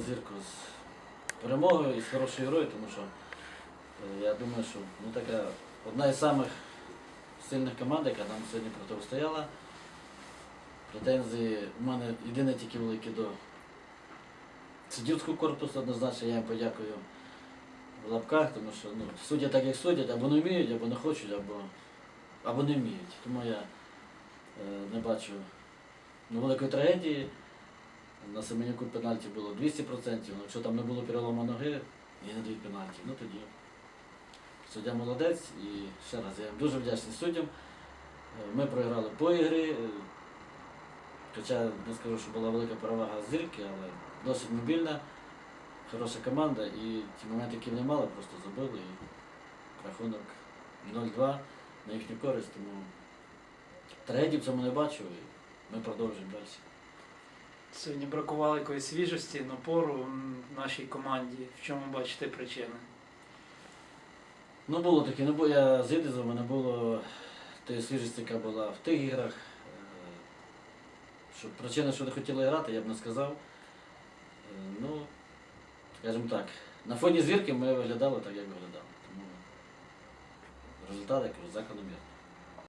Зірку з перемогою і з хорошою грою, тому що е, я думаю, що ну, така одна із самих сильних команд, яка нам сьогодні протистояла. Претензії у мене єдине тільки великі до суддівського корпусу, однозначно я їм подякую в лапках, тому що ну, суддять так, як судять, або не вміють, або не хочуть, або, або не вміють. Тому я е, не бачу ну, великої трагедії. На Семенюку пенальті було 200%, ну, якщо там не було перелому ноги, і не дають пенальті. Ну тоді суддя молодець і ще раз я дуже вдячний суддям. Е, Ми програли по ігрі, е, хоча не скажу, що була велика перевага зірки, але досить мобільна, хороша команда і ті моменти, які вони мали, просто забили і рахунок 0-2 на їхню користь, тому трагедії в цьому не бачу і ми продовжуємо далі. Сьогодні бракувало якоїсь свіжості, напору нашій команді. В чому бачите причини? Ну було таке, ну бо я з Ідизом, не було тієї свіжості, яка була в тих іграх. Е, Що причина, що не хотіли грати, я б не сказав. Е, Ну, скажімо так, на фоні звірки ми виглядали так, як виглядали. Тому результат, я кажу, закономірний.